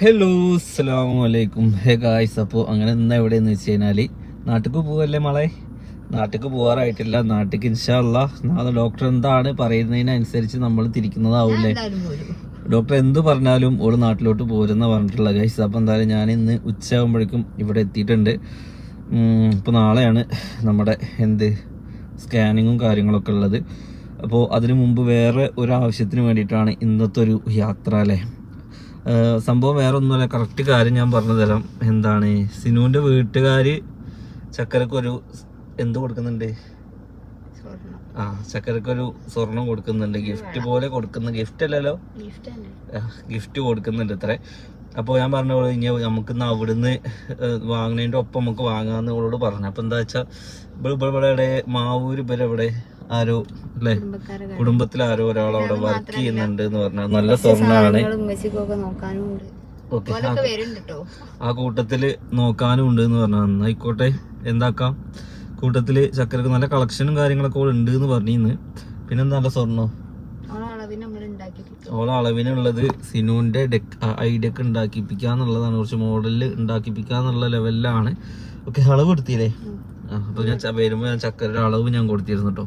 Hello അസ്സാം വലൈക്കും hey guys അപ്പോൾ അങ്ങനെ നിന്ന എവിടെയെന്ന് വെച്ച് കഴിഞ്ഞാൽ നാട്ടിലേക്ക് പോവല്ലേ മളെ? നാട്ടിലേക്ക് പോകാറായിട്ടില്ല നാട്ടിലേക്ക് ഇൻഷാല്ല നാളെ ഡോക്ടർ എന്താണ് പറയുന്നതിനനുസരിച്ച് നമ്മൾ തിരിക്കുന്നതാവൂലേ ഡോക്ടർ എന്ത് പറഞ്ഞാലും ഒരു നാട്ടിലോട്ട് പോരുന്ന പറഞ്ഞിട്ടുള്ള ഗൈസ് അപ്പോൾ എന്തായാലും ഞാൻ ഇന്ന് ഉച്ചയാകുമ്പോഴേക്കും ഇവിടെ എത്തിയിട്ടുണ്ട്. ഇപ്പോൾ നാളെയാണ് നമ്മുടെ എന്ത് സ്കാനിങ്ങും കാര്യങ്ങളൊക്കെ ഉള്ളത്. അപ്പോൾ അതിനു മുമ്പ് വേറെ ഒരു ആവശ്യത്തിന് വേണ്ടിയിട്ടാണ് ഇന്നത്തെ ഒരു യാത്ര അല്ലേ? സംഭവം വേറെ ഒന്നുമല്ല കറക്റ്റ് കാര്യം ഞാൻ പറഞ്ഞു തരാം. എന്താണ്? സിനുവിന്റെ വീട്ടുകാർ ചക്കരക്കൊരു എന്ത് കൊടുക്കുന്നുണ്ട്? ആ ചക്കരക്കൊരു സ്വർണം കൊടുക്കുന്നുണ്ട്. ഗിഫ്റ്റ് പോലെ കൊടുക്കുന്ന ഗിഫ്റ്റ് അല്ലല്ലോ? ഗിഫ്റ്റ് കൊടുക്കുന്നുണ്ട് ഇത്ര. അപ്പോൾ ഞാൻ പറഞ്ഞ പോലെ ഇനി നമുക്ക് ഇന്ന് അവിടുന്ന് വാങ്ങുന്നതിന്റെ ഒപ്പം നമുക്ക് വാങ്ങാമെന്ന് ഇവളോട് പറഞ്ഞു. അപ്പോൾ എന്താ വെച്ചാൽ ഇവിടെ ഇവിടെ ഇവിടെ മാവൂര് ഇവരെ ഇവിടെ ആരോ അല്ലേ? കുടുംബത്തിൽ ആരോ ഒരാൾ അവിടെ വർക്ക് ചെയ്യുന്നുണ്ട് എന്ന് പറഞ്ഞാൽ നല്ല സ്വർണമാണ് ഓക്കെ. ആ കൂട്ടത്തിൽ നോക്കാനും ഉണ്ട് എന്ന് പറഞ്ഞു എന്നായിക്കോട്ടെ എന്താക്കാം? കൂട്ടത്തിൽ ചക്കരക്ക് നല്ല കളക്ഷനും കാര്യങ്ങളൊക്കെ ഇവിടെ ഉണ്ട് എന്ന് പറഞ്ഞിന്ന്. പിന്നെ നല്ല സ്വർണം? ഓളെ അളവിനുള്ളത് സിനുവിന്റെ ഡെക്ക് ഐഡിയൊക്കെ ഉണ്ടാക്കിപ്പിക്കാന്നുള്ളതാണ്. കുറച്ച് മോഡലിൽ ഉണ്ടാക്കിപ്പിക്കാന്നുള്ള ലെവലിലാണ് ഓക്കെ അളവ് എടുത്തില്ലേ? ആ അപ്പൊ ഞാൻ വരുമ്പോൾ വരുമ്പോ ഞാൻ ചക്കരയുടെ അളവ് ഞാൻ കൊടുത്തിരുന്നു കേട്ടോ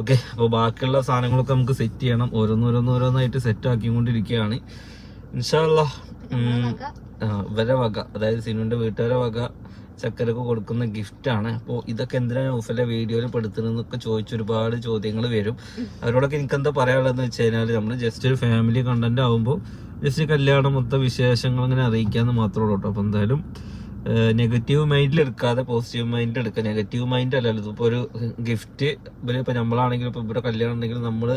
ഓക്കെ അപ്പോൾ ബാക്കിയുള്ള സാധനങ്ങളൊക്കെ നമുക്ക് സെറ്റ് ചെയ്യണം. ഓരോന്നോരോന്നോരോന്നായിട്ട് സെറ്റ് ആക്കിക്കൊണ്ടിരിക്കുകയാണ്. ഇൻഷാല്ല ഇവരെ വക? അതായത് സിനുവിന്റെ വീട്ടുകാരെ വക ചക്കരക്ക് കൊടുക്കുന്ന ഗിഫ്റ്റാണ് അപ്പോൾ ഇതൊക്കെ എന്തിനാണ് ഊഫലെ വീഡിയോയിൽ പെടുത്തുന്നതെന്നൊക്കെ ചോദിച്ച് ഒരുപാട് ചോദ്യങ്ങൾ വരും. അവരോടൊക്കെ എനിക്ക് എന്താ പറയാനുള്ളതെന്ന് വെച്ച് കഴിഞ്ഞാൽ നമ്മൾ ജസ്റ്റ് ഒരു ഫാമിലി കണ്ടന്റ് ആകുമ്പോൾ ജസ്റ്റ് കല്യാണം മൊത്തം വിശേഷങ്ങൾ അങ്ങനെ അറിയിക്കാന്ന് മാത്രമേ ഉള്ളൂ കേട്ടോ അപ്പോൾ എന്തായാലും നെഗറ്റീവ് മൈൻഡിൽ എടുക്കാതെ പോസിറ്റീവ് മൈൻഡിൽ എടുക്കുക. നെഗറ്റീവ് മൈൻഡ് അല്ലല്ലോ ഇതിപ്പോൾ ഒരു ഗിഫ്റ്റ് ഇവർ ഇപ്പം നമ്മളാണെങ്കിലും ഇപ്പം ഇവിടെ കല്യാണം ഉണ്ടെങ്കിൽ നമ്മൾ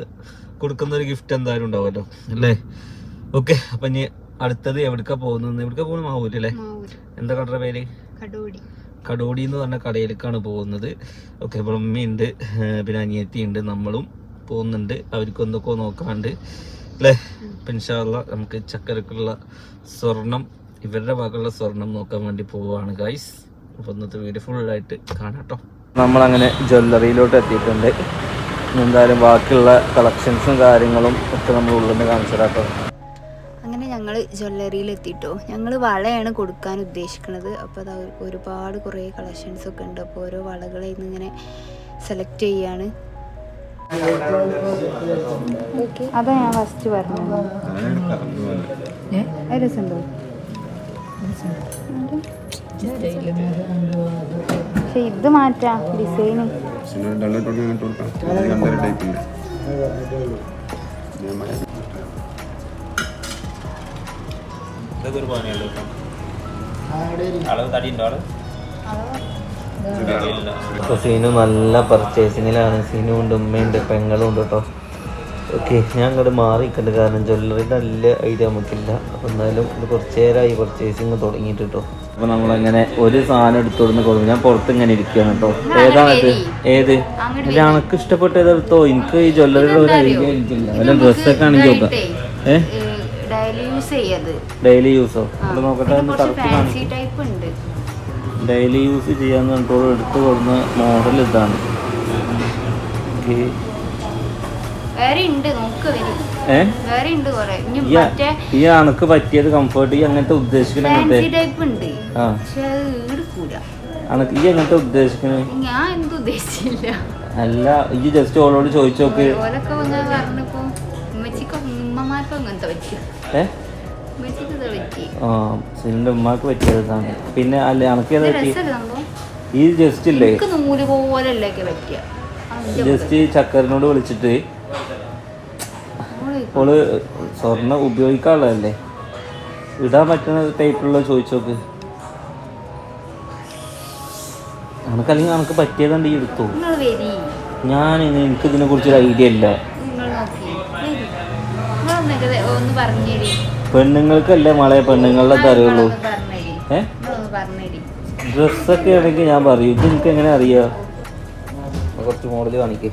കൊടുക്കുന്ന ഒരു ഗിഫ്റ്റ് എന്തായാലും ഉണ്ടാവുമല്ലോ അല്ലേ? ഓക്കെ അപ്പം ഇനി അടുത്തത് എവിടേക്കാ പോകുന്നത് എവിടേക്കാ പോകുന്നത്? മാവൂര് അല്ലേ? എന്താ കടയുടെ പേര്? കടോടി. എന്ന് പറഞ്ഞ കടയിലേക്കാണ് പോകുന്നത്. ഓക്കെ അപ്പോൾ ഉമ്മയുണ്ട് ഉണ്ട് പിന്നെ അനിയത്തി ഉണ്ട് നമ്മളും പോകുന്നുണ്ട്. അവർക്ക് എന്തൊക്കെ നോക്കാണ്ട് അല്ലേ? ഇൻഷാല്ല നമുക്ക് ചക്കരക്കുള്ള സ്വർണം ഇവരുടെ ഭാഗമുള്ള സ്വർണം നോക്കാൻ വേണ്ടി പോവുകയാണ് ഗൈസ് അപ്പോൾ ഇന്നത്തെ വീഡിയോ ഫുള്ളായിട്ട് ആയിട്ട് കാണാട്ടോ നമ്മളങ്ങനെ ജ്വല്ലറിയിലോട്ട് എത്തിയിട്ടുണ്ട്. ഇനി എന്തായാലും ബാക്കിയുള്ള കളക്ഷൻസും കാര്യങ്ങളും ഒക്കെ നമ്മൾ ഉള്ളിൽ നിന്ന് കാണിച്ചു തരാം കേട്ടോ അങ്ങനെ ഞങ്ങൾ ജ്വല്ലറിയിൽ എത്തിട്ടോ ഞങ്ങൾ വളയാണ് കൊടുക്കാൻ ഉദ്ദേശിക്കുന്നത്. അപ്പോൾ അത് അവർക്ക് ഒരുപാട് കുറേ കളക്ഷൻസ് ഒക്കെ ഉണ്ട്. അപ്പോൾ ഓരോ വളകളെ നിന്ന് ഇങ്ങനെ സെലക്ട് ചെയ്യാണ്. അതാ ഞാൻ ഫസ്റ്റ് പറഞ്ഞത്. രസമുണ്ടോ പക്ഷെ ഇത് മാറ്റാം ഡിസൈനും. സീനു നല്ല പർച്ചേസിങ്ങിലാണ് സീനു ഉണ്ട് ഉമ്മയുണ്ട് പെങ്ങളും ഉണ്ട് കേട്ടോ ഓക്കെ ഞാൻ അങ്ങോട്ട് മാറിയിട്ടുണ്ട്. കാരണം ജ്വല്ലറിയുടെ നല്ല ഐഡിയ നമുക്കില്ല. അപ്പോൾ എന്തായാലും ഇത് കുറച്ച് നേരമായി പർച്ചേസിങ് തുടങ്ങിയിട്ട് കേട്ടോ അപ്പോൾ നമ്മളങ്ങനെ ഒരു സാധനം എടുത്തോടുന്ന് കൊടുക്കും ഞാൻ പുറത്ത് ഇങ്ങനെ ഇരിക്കുകയാണ് കേട്ടോ. ഏതാണത് ഏത്? ഇത് അനക്ക് ഇഷ്ടപ്പെട്ട ഏതെടുത്തോ എനിക്ക് ഈ ജ്വല്ലറിയുടെ ഒരു ഐഡിയ എനിക്കില്ല. വല്ല ഡ്രസ്സൊക്കെ ആണെങ്കിൽ നോക്കാം. ഏ? ഡെയിലി യൂസ് നോക്കട്ടെ ഒന്ന് കറക്റ്റ് ഡെയിലി യൂസ് ചെയ്യാന്ന് പറഞ്ഞിട്ട് എടുത്തു കൊടുക്കുന്ന മോഡൽ ഇതാണ്. ഓക്കേ. ഈ അണക്ക് പറ്റിയത് കംഫർട്ട് ഈ അങ്ങനത്തെ അണക്ക് ഈ ഉദ്ദേശിക്കുന്നത് ഞാൻ എന്ത് ഉദ്ദേശിച്ചില്ല. അല്ല ഈ ജസ്റ്റ് ഓളോട് ചോദിച്ചു നോക്ക്. സിലിന്റെ ഉമ്മാക്ക് പറ്റിയതാണ് പിന്നെ അല്ല അണക്ക് ഏതാ പറ്റി? ഈ ജസ്റ്റ് ഇല്ലേ? ജസ്റ്റ് ചക്കറിനോട് വിളിച്ചിട്ട് ഓൾ സ്വർണം ഉപയോഗിക്കാനുള്ളതല്ലേ? ഇടാൻ പറ്റുന്ന ടൈപ്പിലുള്ള ചോദിച്ചോക്ക് അനക്ക് പറ്റിയതുണ്ട് ഈ എടുത്തു? ഞാൻ എനിക്ക് ഇതിനെ കുറിച്ചൊരു ഐഡിയ ഇല്ല. പെണ്ണുങ്ങൾക്കല്ലേ മളെ പെണ്ണുങ്ങളുടെ അറിയുള്ളൂ ഏ? ഡ്രസ്സൊക്കെ ആണെങ്കിൽ ഞാൻ പറയും. ഇത് എനിക്ക് എങ്ങനെ അറിയാം? കുറച്ച് മോഡൽ കാണിക്കേ.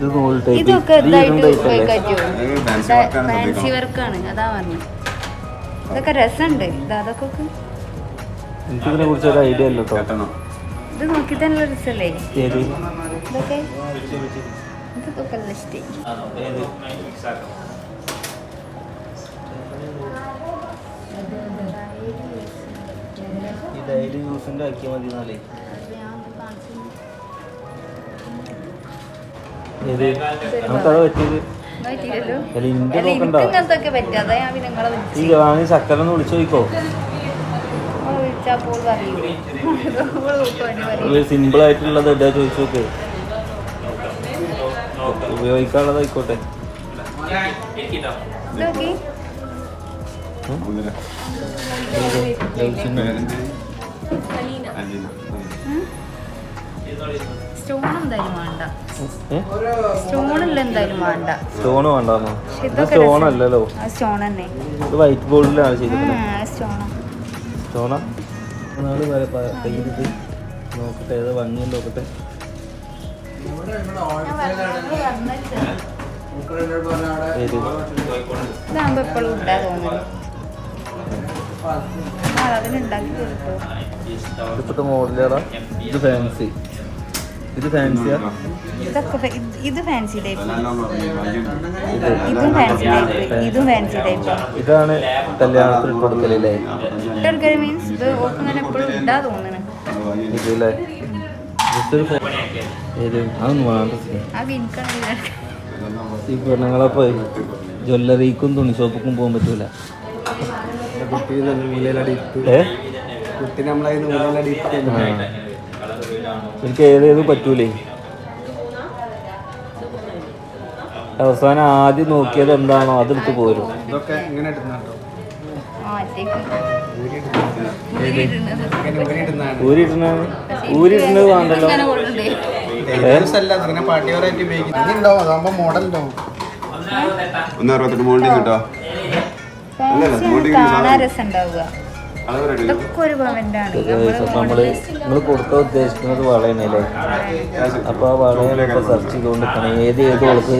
ഇതൊക്കെ ഇതായിട്ട് ഫാൻസി വർക്കാണ് അതാ പറഞ്ഞത് ഇതൊക്കെ രസമുണ്ട്. അതൊക്കെ എനിക്കിതിനെ കുറിച്ച് ഒരു ഐഡിയ ഇല്ല കേട്ടോ ഇത് നോക്കി തന്നെ രസല്ലേ ഇതൊക്കെ? ഇതൊക്കെ ലിസ്റ്റ് ഈ ഡെയിലി യൂസിന്റെ ആക്കിയാൽ മതി എന്നാലേ ഏത് നമുക്കത് പറ്റിയത്? അല്ല ഇന്റെ നോക്കണ്ട. ഈ ഗവാണി ചക്കര ഒന്ന് വിളിച്ചു നോക്കോ സിമ്പിൾ ആയിട്ടുള്ളത് എന്താ ചോദിച്ചു നോക്ക്. ഉപയോഗിക്കാനുള്ളതായിക്കോട്ടെ നോക്കി. സ്റ്റോൺ എന്തായാലും വേണ്ട. സ്റ്റോണില്ല എന്തായാലും വേണ്ട. സ്റ്റോൺ വേണ്ടാന്നോ? ഇത് സ്റ്റോൺ അല്ലല്ലോ സ്റ്റോൺ തന്നെ. ഇത് വൈറ്റ് ബോർഡിലാണ് ചെയ്തിരിക്കുന്നത്. സ്റ്റോണാ. സ്റ്റോണാ? നാൾ വരെ കയ്യിലിട്ട് നോക്കട്ടെ ഏതാ ഭംഗി നോക്കട്ടെ. ഇതാകുമ്പോ എപ്പോഴും ഉണ്ടാ തോന്നുന്നു ഇപ്പോഴത്തെ മോഡലേതാ ഇത് ഫാൻസി ഇത് ഫാൻസിയാ? ഇതൊക്കെ ഇത് ഫാൻസി ടൈപ്പ്. ഇതും ഫാൻസി ടൈപ്പ്. ഇതും ഫാൻസി ടൈപ്പ്. ഇതാണ് കല്യാണത്തിൽ കൊടുക്കലല്ലേ? ഇട്ടെടുക്കൽ മീൻസ് ഇത് എപ്പോഴും തോന്നണ് ഇതല്ലേ ഈ പെണ്ണുങ്ങളപ്പോ ജ്വല്ലറിക്കും തുണി ഷോപ്പിക്കും പോകാൻ പറ്റൂല. കുട്ടി നമ്മളെ. എനിക്ക് ഏതേത് പറ്റൂലേ. അവസാനം ആദ്യം നോക്കിയത് എന്താണോ അതെടുത്ത് പോരും. ഇതൊക്കെ ഇങ്ങനെ ഇടുന്ന കേട്ടോ ആ ഒറ്റയ്ക്ക്. ഇങ്ങനെ ഊരി ഇടുന്നതാണ്. ഊരിടുന്ന ഊരിടുന്നത് വേണ്ടല്ലോ. ഒന്ന് അറുപത്തെട്ട് മോൾഡിങ് കിട്ടോ. ഫാൻസി കാണാൻ രസം ഇതൊക്കെ ഒരു പവന്റാണ് നിങ്ങൾ കൊടുക്കാൻ ഉദ്ദേശിക്കുന്നത് വളയണല്ലേ അപ്പൊ ആ വളയൊക്കെ സെർച്ച് ചെയ്തുകൊണ്ടിരിക്കണം. ഏത് ഏത് ഓൾക്ക്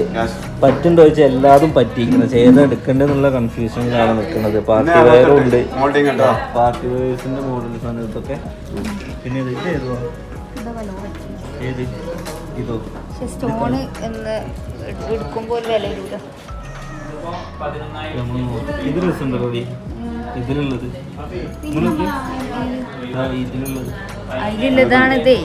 പറ്റുണ്ടോ ചോദിച്ചാൽ എല്ലാതും പറ്റിയിരിക്കുന്നത് ഏതാ എടുക്കേണ്ടതെന്നുള്ള കൺഫ്യൂഷനിലാണ് നിൽക്കുന്നത്. പാർട്ടി വെയറും ഉണ്ട്. പാർട്ടി വേഴ്സിന്റെ മോഡൽ ആണ് ഇതൊക്കെ പിന്നെ ഇത് ഏതുവാ? ഏത്? ഇതോ. സ്റ്റോണ് എന്ന് എടുക്കുമ്പോൾ വില ഇത് ഡി. ഇതിലുള്ളത്? ഇതിലുള്ളത്? അതിലുള്ള ഇതാണിതേ.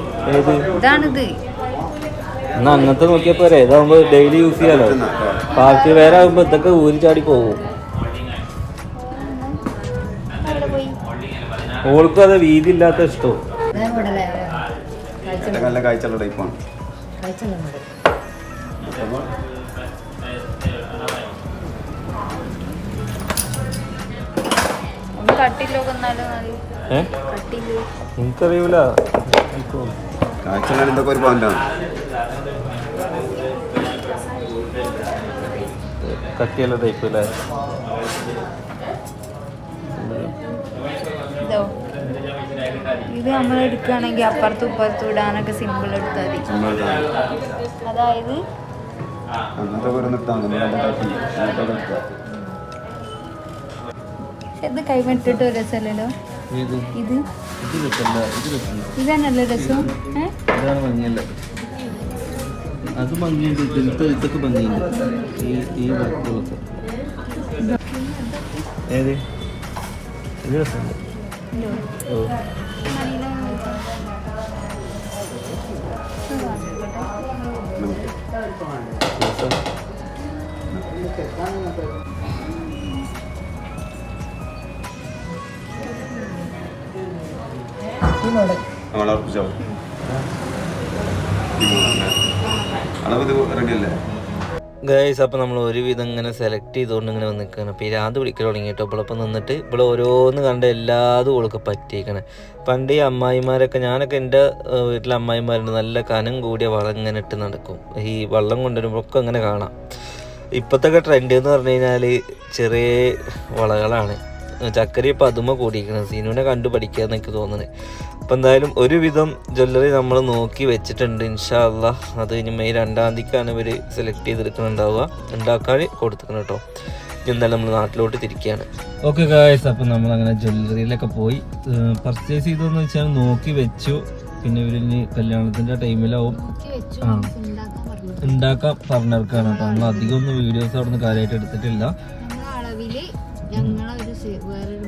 എന്നാ അങ്ങനത്തെ നോക്കിയാ പോരെ. ഇതാകുമ്പോ ഡെയിലി യൂസ് ചെയ്യാലോ? പാർട്ടി വേറെ ആകുമ്പോ ഇതൊക്കെ ഊരി ചാടി പോകും. ഓൾക്കും അത് വീതി ഇല്ലാത്ത ഇഷ്ടോ. ഇതൊക്കെ നല്ല കാഴ്ചയുള്ള ടൈപ്പാണ് എനിക്കറിയൂല. കാഴ്ചയുള്ള ഇതൊക്കെ ഒരു പോയിന്റാണ് കട്ടിയുള്ള ടൈപ്പ് അല്ലേ ഇതോ. നമ്മൾ എടുക്കുകയാണെങ്കിൽ അപ്പുറത്തും ഇപ്പുറത്തും ഇടാനൊക്കെ സിമ്പിൾ എടുത്താൽ മതി. അതായത്? അങ്ങനത്തെ ഇത് കൈവിട്ടിട്ട് ഒരു രസമല്ലല്ലോ? ഇത്? ഇത് ഇത് ഇത് രസമല്ല. രസം. അത് ഭംഗിയുണ്ട് ഇതിലത്തെ ഇതൊക്കെ ഭംഗിയുണ്ട്. ഈ ഈ വർക്കുകളൊക്കെ ഏത്? ഇത് രസമുണ്ട്. ഓ. രസം. നമ്മൾ ഉറപ്പിച്ചോ അളവ് ഇത് റെഡി അല്ലേ ഗൈസ് അപ്പോൾ നമ്മൾ ഒരുവിധം ഇങ്ങനെ സെലക്ട് ചെയ്തുകൊണ്ട് ഇങ്ങനെ വന്ന് നിൽക്കുകയാണ് അപ്പോൾ ഈ രാത് വിളിക്കൽ തുടങ്ങിയിട്ട് ഇവളൊപ്പം നിന്നിട്ട് ഇവിടെ ഓരോന്ന് കണ്ട എല്ലാതും ഇവളൊക്കെ പറ്റിയിരിക്കണേ പണ്ട് ഈ അമ്മായിമാരൊക്കെ ഞാനൊക്കെ എന്റെ വീട്ടിലെ അമ്മായിമാരുണ്ട്. നല്ല കനം കൂടിയ വളം ഇങ്ങനെ ഇട്ട് നടക്കും. ഈ വള്ളം കൊണ്ടുവരുമ്പോഴൊക്കെ അങ്ങനെ കാണാം. ഇപ്പോഴത്തെ ട്രെൻഡ് എന്ന് പറഞ്ഞു കഴിഞ്ഞാൽ ചെറിയ വളകളാണ്. ചക്കരി ഇപ്പം അതുമ കൂടിയിരിക്കണം സീനുവിനെ കണ്ടു പഠിക്കുക എന്നൊക്കെ തോന്നുന്നത്. അപ്പം എന്തായാലും ഒരുവിധം ജ്വല്ലറി നമ്മൾ നോക്കി വെച്ചിട്ടുണ്ട് ഇൻഷാ അല്ലാ അത് ഇനി മെയ് രണ്ടാം തീയതിക്കാണ് ഇവർ സെലക്ട് ചെയ്തെടുക്കുന്നുണ്ടാവുക. ഉണ്ടാക്കാൻ കൊടുത്തിരിക്കണം കേട്ടോ. ഇനി എന്തായാലും നമ്മൾ നാട്ടിലോട്ട് തിരിക്കുകയാണ്. ഓക്കെ ഗായ്സ് അപ്പം നമ്മൾ അങ്ങനെ ജ്വല്ലറിയിലൊക്കെ പോയി. പർച്ചേസ് ചെയ്തതെന്ന് വെച്ചാൽ നോക്കി വെച്ചു. പിന്നെ ഇവരിനി കല്യാണത്തിന്റെ ടൈമിലാവും. ആ. ഉണ്ടാക്കാൻ പറഞ്ഞിറക്കാണ് കേട്ടോ. നമ്മൾ അധികം ഒന്നും വീഡിയോസ് അവിടെ നിന്ന് കാര്യമായിട്ട് എടുത്തിട്ടില്ല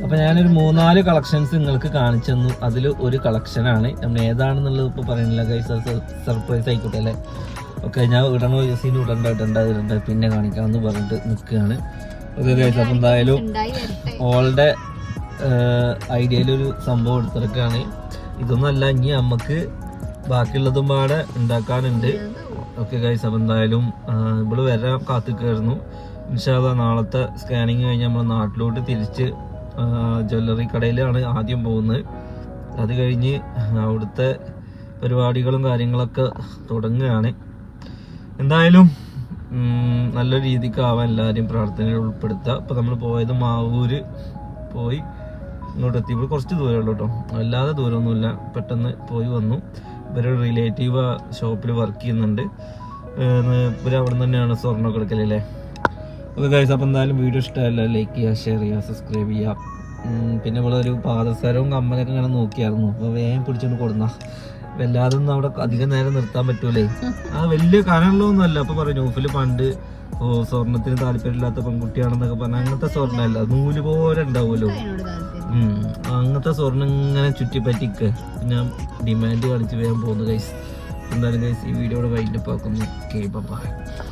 അപ്പൊ ഞാനൊരു മൂന്നാൽ കളക്ഷൻസ് നിങ്ങൾക്ക് കാണിച്ചു തന്നു. അതിൽ ഒരു കളക്ഷനാണ് നമ്മൾ ഏതാണെന്നുള്ളത് ഇപ്പൊ പറയുന്നില്ല ഗൈസ് സർപ്രൈസ് ആയിക്കോട്ടെ അല്ലേ? ഓക്കെ ഞാൻ ഇടണോ യൂസിന് ഇടണ്ട ഇടണ്ട ഇടണ്ട പിന്നെ കാണിക്കാമെന്ന് പറഞ്ഞിട്ട് നിൽക്കുകയാണ്. ഓക്കെ ഗൈസ് അപ്പം എന്തായാലും ഓളുടെ ഐഡിയയിലൊരു സംഭവം എടുത്തിറക്കാണ് ഇതൊന്നല്ല ഇനി നമുക്ക് ബാക്കിയുള്ളതും പാടെ ഉണ്ടാക്കാനുണ്ട്. ഓക്കെ ഗൈസ് അപ്പം എന്തായാലും ഇവൾ വരാൻ കാത്തിക്കായിരുന്നു ഇൻഷാല്ല നാളത്തെ സ്കാനിങ് കഴിഞ്ഞ് നമ്മൾ നാട്ടിലോട്ട് തിരിച്ച് ജ്വല്ലറി കടയിലാണ് ആദ്യം പോകുന്നത്. അത് കഴിഞ്ഞ് അവിടുത്തെ പരിപാടികളും കാര്യങ്ങളൊക്കെ തുടങ്ങുകയാണ്. എന്തായാലും നല്ല രീതിക്ക് ആവാൻ എല്ലാവരെയും പ്രാർത്ഥനയിൽ ഉൾപ്പെടുത്തുക. അപ്പോൾ നമ്മൾ പോയത് മാവൂര് പോയി ഇങ്ങോട്ട് എത്തിയപ്പോൾ കുറച്ച് ദൂരമുള്ളൂ കേട്ടോ. അല്ലാതെ ദൂരമൊന്നുമില്ല. പെട്ടെന്ന് പോയി വന്നു. ഇവരൊരു റിലേറ്റീവ് ഷോപ്പിൽ വർക്ക് ചെയ്യുന്നുണ്ട്. ഇവർ അവിടെ തന്നെയാണ് സ്വർണമൊക്കെ എടുക്കലല്ലേ ഓക്കെ ഗൈസ് അപ്പോൾ എന്തായാലും വീഡിയോ ഇഷ്ടമല്ല ലൈക്ക് ചെയ്യുക ഷെയർ ചെയ്യുക സബ്സ്ക്രൈബ് ചെയ്യുക. പിന്നെ ഇവിടെ ഒരു പാദസരവും കമ്മലൊക്കെ ഇങ്ങനെ നോക്കിയായിരുന്നു. അപ്പോൾ വേഗം പിടിച്ചോണ്ട് കൊടുന്ന. വല്ലാതെ ഒന്നും അവിടെ അധികം നേരം നിർത്താൻ പറ്റൂലേ. ആ വലിയ കനമുള്ളതൊന്നുമല്ല. അപ്പോൾ പറയും ന്യൂസിൽ പണ്ട് ഓ സ്വർണത്തിന് താല്പര്യമില്ലാത്ത പെൺകുട്ടിയാണെന്നൊക്കെ പറഞ്ഞാൽ അങ്ങനത്തെ സ്വർണമല്ല. നൂൽ പോലെ ഉണ്ടാവുമല്ലോ. അങ്ങനത്തെ സ്വർണം ഇങ്ങനെ ചുറ്റിപ്പറ്റിക്ക്. ഞാൻ ഡിമാൻഡ് കാണിച്ച് വേഗം പോകുന്നു ഗൈസ് എന്തായാലും ഗൈസ് ഈ വീഡിയോയുടെ വൈൻഡപ്പ് ആക്കുന്നു. Okay bye